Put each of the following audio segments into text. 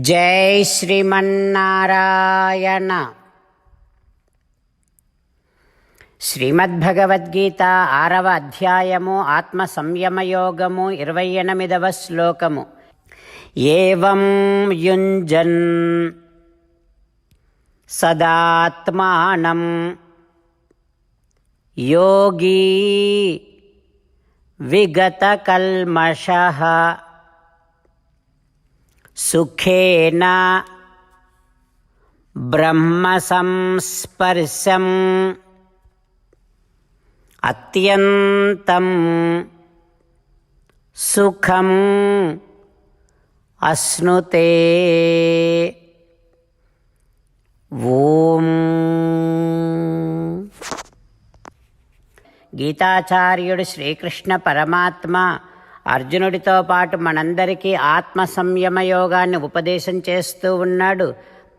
జై శ్రీమన్నారాయణ. శ్రీమద్భగవద్గీత ఆరవ అధ్యాయము ఆత్మ సంయమయోగము ఇరవై ఎనిమిదవ శ్లోకము. ఏవం యుంజన్ సదాత్మానం యోగీ విగతకల్మష సుఖేన బ్రహ్మసంస్పర్శం అత్యంతం సుఖం అశ్నుతే ఓం గీతాచార్యుడు శ్రీకృష్ణ పరమాత్మ అర్జునుడితో పాటు మనందరికీ ఆత్మ సంయమ యోగాన్ని ఉపదేశం చేస్తూ ఉన్నాడు.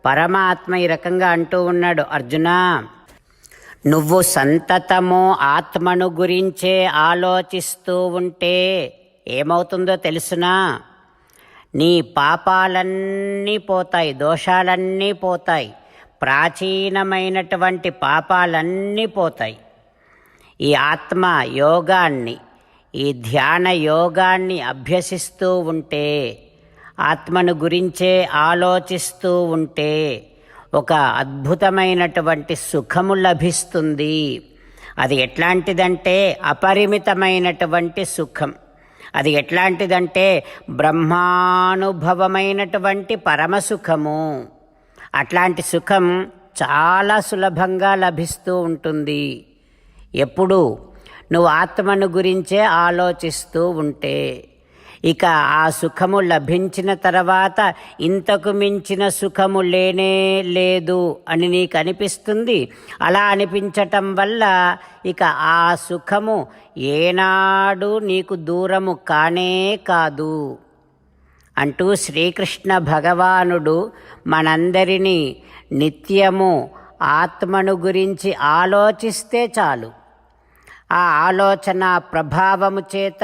పరమాత్మ ఈ రకంగా అంటూ ఉన్నాడు అర్జున నువ్వు సంతతము ఆత్మను గురించే ఆలోచిస్తూ ఉంటే ఏమవుతుందో తెలుసునా? నీ పాపాలన్నీ పోతాయి దోషాలన్నీ పోతాయి ప్రాచీనమైనటువంటి పాపాలన్నీ పోతాయి. ఈ ఆత్మ యోగాన్ని ఈ ధ్యాన యోగాన్ని అభ్యసిస్తూ ఉంటే ఆత్మను గురించే ఆలోచిస్తూ ఉంటే ఒక అద్భుతమైనటువంటి సుఖము లభిస్తుంది. అది ఎట్లాంటిదంటే అపరిమితమైనటువంటి సుఖం. అది ఎట్లాంటిదంటే బ్రహ్మానుభవమైనటువంటి పరమసుఖము. అట్లాంటి సుఖం చాలా సులభంగా లభిస్తూ ఉంటుంది. ఎప్పుడు నువ్వు ఆత్మను గురించే ఆలోచిస్తూ ఉంటే ఇక ఆ సుఖము లభించిన తర్వాత ఇంతకు మించిన సుఖము లేనే లేదు అని నీకు అనిపిస్తుంది? అలా అనిపించటం వల్ల ఇక ఆ సుఖము ఏనాడు నీకు దూరము కానే కాదు. అంటూ శ్రీకృష్ణ భగవానుడు మనందరినీ నిత్యము ఆత్మను గురించి ఆలోచిస్తే చాలు. ఆ ఆలోచన ప్రభావము చేత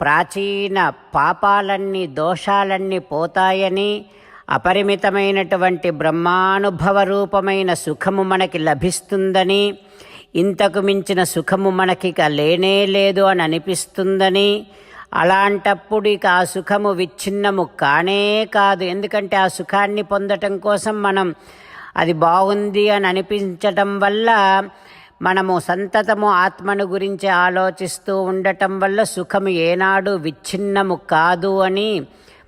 ప్రాచీన పాపాలన్నీ దోషాలన్నీ పోతాయని అపరిమితమైనటువంటి బ్రహ్మానుభవ రూపమైన సుఖము మనకి లభిస్తుందని ఇంతకు మించిన సుఖము మనకిక లేనే లేదు అని అనిపిస్తుందని అలాంటప్పుడు ఇక ఆ సుఖము విచ్ఛిన్నము కానే కాదు. ఎందుకంటే ఆ సుఖాన్ని పొందటం కోసం మనం అది బాగుంది అని అనిపించటం వల్ల మనము సంతతము ఆత్మను గురించి ఆలోచిస్తూ ఉండటం వల్ల సుఖము ఏనాడు విచ్ఛిన్నము కాదు అని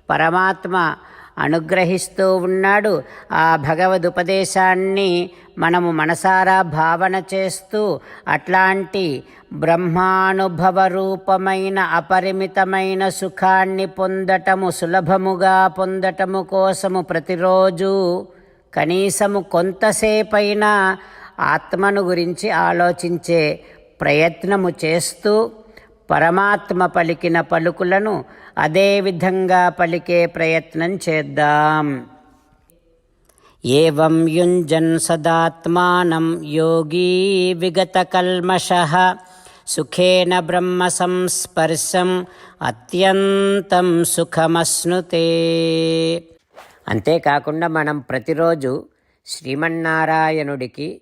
పరమాత్మ అనుగ్రహిస్తూ ఉన్నాడు. ఆ భగవదుపదేశాన్ని మనము మనసారా భావన చేస్తూ అట్లాంటి బ్రహ్మానుభవ రూపమైన అపరిమితమైన సుఖాన్ని పొందటము సులభముగా పొందటము కోసము ప్రతిరోజు కనీసము కొంతసేపైనా ఆత్మను గురించి ఆలోచించే ప్రయత్నము చేస్తూ పరమాత్మ పలికిన పలుకులను అదే విధంగా పలికే ప్రయత్నం చేద్దాం. ఏం యుంజన్ సదాత్మానం యోగీ విగతకల్మష సుఖేన బ్రహ్మ సంస్పర్శం అత్యంతం సుఖమశ్నుతే. అంతేకాకుండా మనం ప్రతిరోజు శ్రీమన్నారాయణుడికి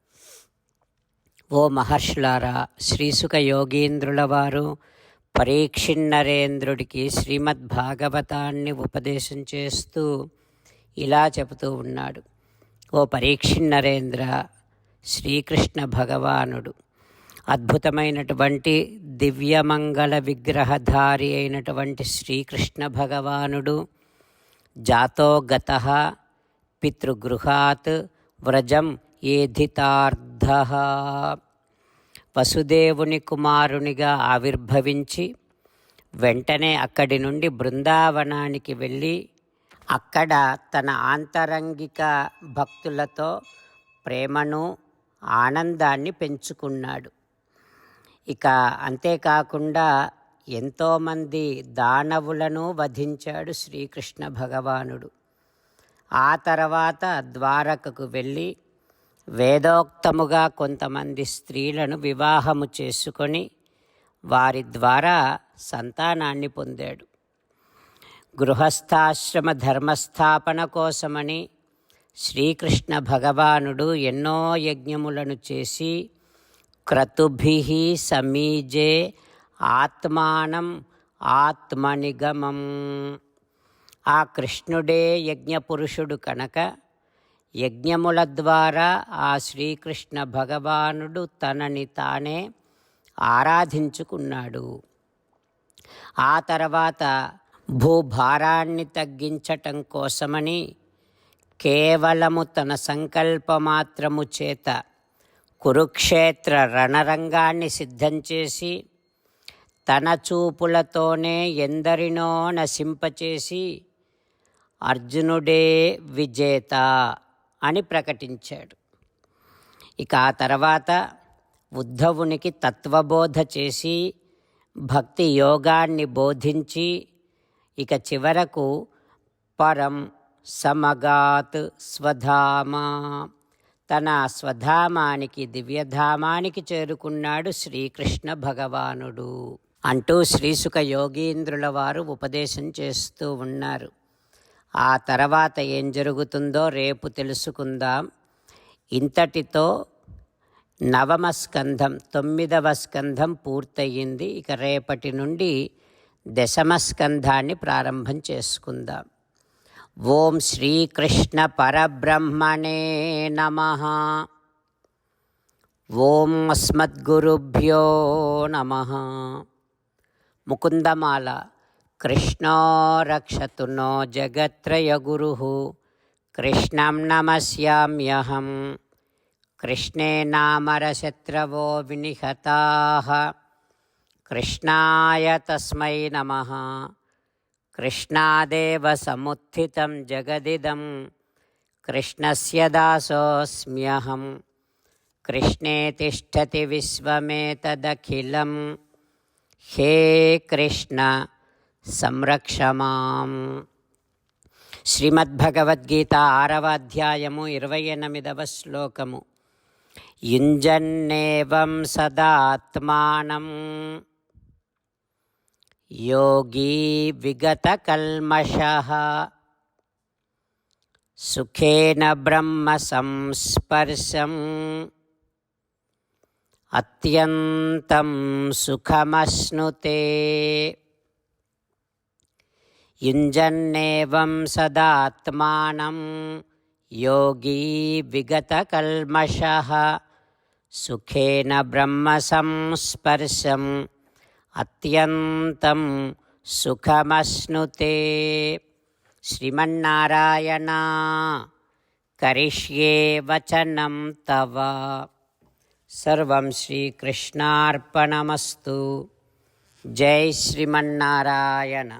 ఓ మహర్షులారా శ్రీసుక యోగీంద్రుల వారు పరీక్షిన్నరేంద్రుడికి శ్రీమద్భాగవతాన్ని ఉపదేశం చేస్తూ ఇలా చెబుతూ ఉన్నాడు. ఓ పరీక్షిన్నరేంద్ర శ్రీకృష్ణ భగవానుడు అద్భుతమైనటువంటి దివ్యమంగళ విగ్రహధారి అయినటువంటి శ్రీకృష్ణ భగవానుడు జాతోగత పితృగృహాత్ వ్రజం ఏధితార్థ వసుదేవుని కుమారునిగా ఆవిర్భవించి వెంటనే అక్కడి నుండి బృందావనానికి వెళ్ళి అక్కడ తన ఆంతరంగిక భక్తులతో ప్రేమను ఆనందాన్ని పెంచుకున్నాడు. ఇక అంతేకాకుండా ఎంతోమంది దానవులను వధించాడు శ్రీకృష్ణ భగవానుడు. ఆ తర్వాత ద్వారకకు వెళ్ళి వేదోక్తముగా కొంతమంది స్త్రీలను వివాహము చేసుకొని వారి ద్వారా సంతానాన్ని పొందాడు. గృహస్థాశ్రమ ధర్మస్థాపన కోసమని శ్రీకృష్ణ భగవానుడు ఎన్నో యజ్ఞములను చేసి క్రతుభి సమీజే ఆత్మానం ఆత్మనిగమం. ఆ కృష్ణుడే యజ్ఞపురుషుడు కనుక యజ్ఞముల ద్వారా ఆ శ్రీకృష్ణ భగవానుడు తనని తానే ఆరాధించుకున్నాడు. ఆ తర్వాత భూభారాన్ని తగ్గించటం కోసమని కేవలము తన సంకల్పమాత్రము చేత కురుక్షేత్ర రణరంగాన్ని సిద్ధం చేసి తన చూపులతోనే ఎందరినో నశింపచేసి అర్జునుడే విజేత. అని ప్రకటించాడు. ఇక ఆ తర్వాత ఉద్ధవునికి తత్వబోధ చేసి భక్తి యోగాన్ని బోధించి ఇక చివరకు పరం సమగాత్ స్వధామ. తన స్వధామానికి దివ్యధామానికి చేరుకున్నాడు శ్రీకృష్ణ భగవానుడు. అంటూ శ్రీసుఖ యోగీంద్రుల వారు ఉపదేశం చేస్తూ ఉన్నారు. ఆ తర్వాత ఏం జరుగుతుందో రేపు తెలుసుకుందాం. ఇంతటితో నవమ స్కంధం తొమ్మిదవ స్కంధం పూర్తయింది. ఇక రేపటి నుండి దశమ స్కంధాన్ని ప్రారంభం చేసుకుందాం. ఓం శ్రీకృష్ణ పరబ్రహ్మణే నమ. ఓం అస్మద్గురుభ్యో నమ. ముకుందమాల कृष्ण रक्षतु नो जगत्र गुर कृष्ण नमस्याम्यहं। कृष्णे नामरशत्रवो विनिहताः। कृष्णाय तस्मै नमः। कृष्णादेव समुत्थितं जगदिदं। कृष्णस्य दासोऽस्म्यहं। कृष्णे तिष्ठति विश्वमेतदखिलं। हे कृष्ण। సంరక్ష మాం శ్రీమద్భగవద్గీత ఆరవ అధ్యాయము ఇరవై ఎనిమిదవ శ్లోకము. యుంజన్నేవం సదాత్మానం. యోగీ విగతకల్మష. సుఖేన బ్రహ్మ సంస్పర్శం. అత్యంతం సుఖమశ్నుతే. యుంజన్నేవం సదాత్మానం యోగీ విగతకల్మష సుఖేన బ్రహ్మ సంస్పర్శం అత్యంతం సుఖమశ్నుతే శ్రీమన్నారాయణ కరిష్యే వచనం తవ సర్వం శ్రీకృష్ణార్పణమస్తు జై శ్రీమన్నారాయణ